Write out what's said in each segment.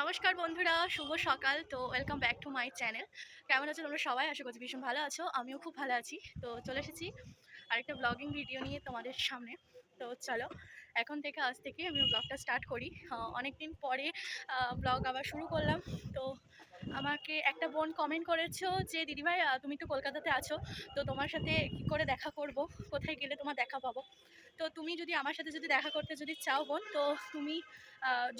নমস্কার বন্ধুরা, শুভ সকাল। তো welcome back to my channel কেমন আছো তোমরা সবাই? আশা করছি ভীষণ ভালো আছো। আমিও খুব ভালো আছি। তো চলে এসেছি আরেকটা ব্লগিং ভিডিও নিয়ে তোমাদের সামনে। তো চলো এখন থেকে আজ থেকে আমি ব্লগটা স্টার্ট করি। অনেক দিন পরে ব্লগ আবার শুরু করলাম। তো আমাকে একটা বোন কমেন্ট করেছ যে, দিদিভাই তুমি তো কলকাতাতে আছো, তো তোমার সাথে কী করে দেখা করব? কোথায় গেলে তোমার দেখা পাবো? তো তুমি যদি আমার সাথে যদি দেখা করতে যদি চাও বোন, তো তুমি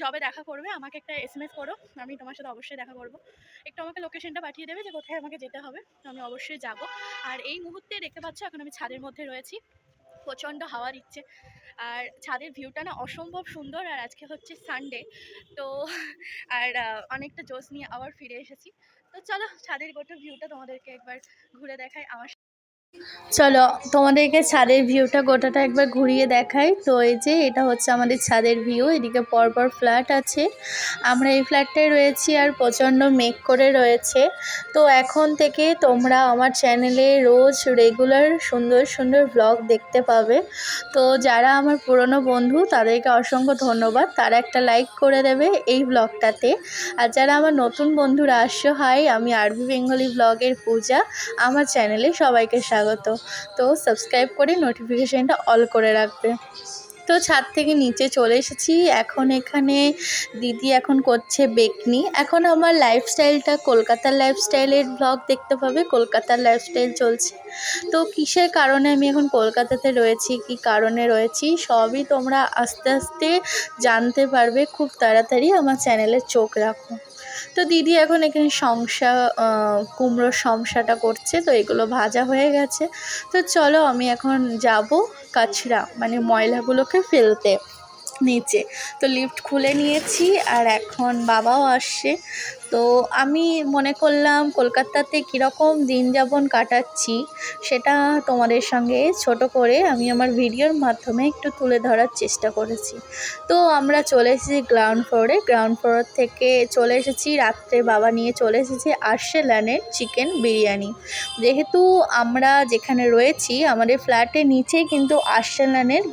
জবে দেখা করবে। আমাকে একটা এস এম এস করো, আমি তোমার সাথে অবশ্যই দেখা করব। একটু আমাকে লোকেশনটা পাঠিয়ে দেবে যে, কোথায় আমাকে যেতে হবে। তো আমি অবশ্যই যাব। আর এই মুহূর্তে দেখতে পাচ্ছ, এখন আমি ছাদের মধ্যে রয়েছি। প্রচণ্ড হাওয়া দিচ্ছে আর ছাদের ভিউটা না অসম্ভব সুন্দর, আর আজকে হচ্ছে সানডে তো আর অনেকটা জোশ নিয়ে আবার ফিরে এসেছি। তো চলো, ছাদের গোটা ভিউটা তোমাদেরকে একবার ঘুরে দেখাই আমার চলো, তোমাদেরকে ছাদের ভিউটা গোটাটা একবার ঘুরিয়ে দেখাই। তো এই যে, এটা হচ্ছে আমাদের ছাদের ভিউ এদিকে পরপর ফ্ল্যাট আছে। আমরা এই ফ্ল্যাটটায় রয়েছি আর প্রচণ্ড মেঘ করে রয়েছে। তো এখন থেকে তোমরা আমার চ্যানেলে রোজ রেগুলার সুন্দর সুন্দর ব্লগ দেখতে পাবে। তো যারা আমার পুরনো বন্ধু, তাদেরকে অসংখ্য ধন্যবাদ। তারা একটা লাইক করে দেবে এই ব্লগটাতে আর যারা আমার নতুন বন্ধুরা আসছো হাই আমি আরবি বেঙ্গলি ব্লগের পূজা। আমার চ্যানেলে সবাইকে স্বাগত। তো সাবস্ক্রাইব করে নোটিফিকেশানটা অল করে রাখবে। তো ছাদ থেকে নিচে চলে এসেছি। এখন এখানে দিদি এখন করছে বেকনি। এখন আমার লাইফস্টাইলটা কলকাতার লাইফস্টাইলের ব্লগ দেখতে পাবে। কলকাতার লাইফস্টাইল চলছে। তো কিসের কারণে আমি এখন কলকাতাতে রয়েছি? কি কারণে রয়েছি? সবই তোমরা আস্তে আস্তে জানতে পারবে। খুব তাড়াতাড়ি আমার চ্যানেলে চোখ রাখো। তো দিদি এখন এখানে আহ, কুমড়োর সমসাটা করছে তো এগুলো ভাজা হয়ে গেছে। তো চলো আমি এখন যাব কাছড়া মানে ময়লাগুলোকে ফেলতে। নিচে। তো লিফট খুলে নিয়েছি আর এখন বাবাও আসছে। তো আমি মনে করলাম কলকাতাতে কীরকম দিন যাপন কাটাচ্ছি সেটা তোমাদের সঙ্গে ছোট করে আমি আমার ভিডিওর মাধ্যমে একটু তুলে ধরার চেষ্টা করেছি। তো আমরা চলে এসেছি গ্রাউন্ড ফ্লোরে গ্রাউন্ড ফ্লোর থেকে চলে এসেছি, রাত্রে বাবা নিয়ে চলে এসেছি আর্সেলানের চিকেন বিরিয়ানি। যেহেতু আমরা যেখানে রয়েছি, আমাদের ফ্ল্যাটের নিচেই কিন্তু আর্সেলানের